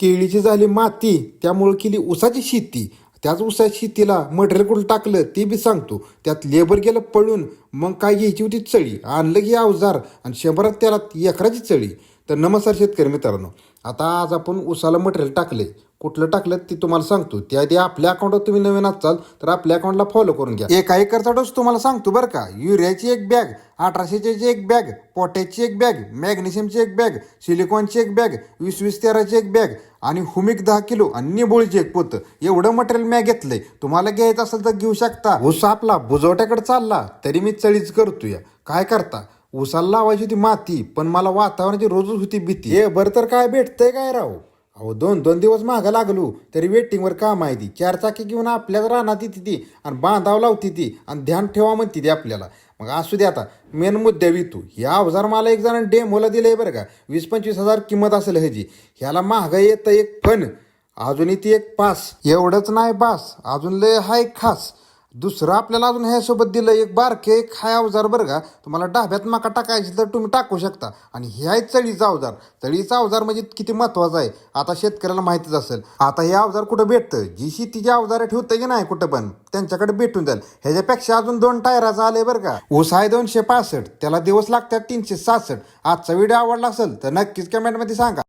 केळीची झाली माती त्यामुळं केली उसाची शेती. त्याच उसाच्या शेतीला मटेरियल कुठं टाकलं ते बी सांगतो. त्यात लेबर गेलं पळून मग काय घ्यायची होती चळी. आणलं की अवजार आणि शंभरात त्याला एकराची चळी. तर नमस्कार शेतकरी मित्रांनो आता आज आपण उसाला मटेरियल टाकले कुठलं टाकलं ते तुम्हाला सांगतो. त्याआधी आपल्या अकाउंटवर तुम्ही नवीन असाल तर आपल्या अकाउंटला फॉलो करून घ्या. एका एकरचा डोस तुम्हाला सांगतो बरं का. युरियाची एक बॅग अठराशेची एक बॅग पोटॅशची एक बॅग मॅग्नेशियमची एक बॅग सिलिकॉनची एक बॅग वीस वीस तेराची एक बॅग आणि हुमिक दहा किलो आणि निबोळीची एक पोतं. एवढं मटेरियल मी घेतलंय. तुम्हाला घ्यायचं असेल तर घेऊ शकता. ऊस आपला बुजवट्याकडे चालला तरी मी चळीच करतोय. काय करता? उसाला लावायची होती माती पण मला वातावरणाची रोजच होती भीती. हे बरं तर काय भेटतंय काय राव? अहो दोन दोन दिवस मागं लागलो तरी वेटिंगवर काम आहे ती. चार चाकी घेऊन आपल्याच रानात ती ती आणि बांधाव लावती ती आणि ध्यान ठेवा म्हणते ती आपल्याला. मग असू दे आता मेन मुद्द्या वितू. ह्या अवजार मला एक जण डेमोला आहे बरं का. वीस पंचवीस हजार किंमत असेल ह्याची. ह्याला महागाई येतं एक फन अजूनही ती एक पास एवढंच नाही बास अजून लय हाय खास. दुसरं आपल्याला अजून ह्यासोबत दिलं एक बारके एक हाय अवजार बरं का? तुम्हाला डाब्यात मका टाकायची तर तुम्ही टाकू शकता. आणि हे आहे चळीचा अवजार. चळीचा अवजार म्हणजे किती महत्त्वाचा आहे? आता शेतकऱ्याला माहितीच असेल. आता हे अवजार कुठं भेटतं? जी शेतीची अवजार ठेवतं की नाही कुठं पण त्यांच्याकडे भेटून जाईल. ह्याच्यापेक्षा अजून दोन टायराचं आलंय बरं का? ऊस आहे दोनशे पासष्ट त्याला दिवस लागतात तीनशे सहासष्ट. आजचा व्हिडिओ आवडला असेल तर नक्कीच कमेंटमध्ये सांगा.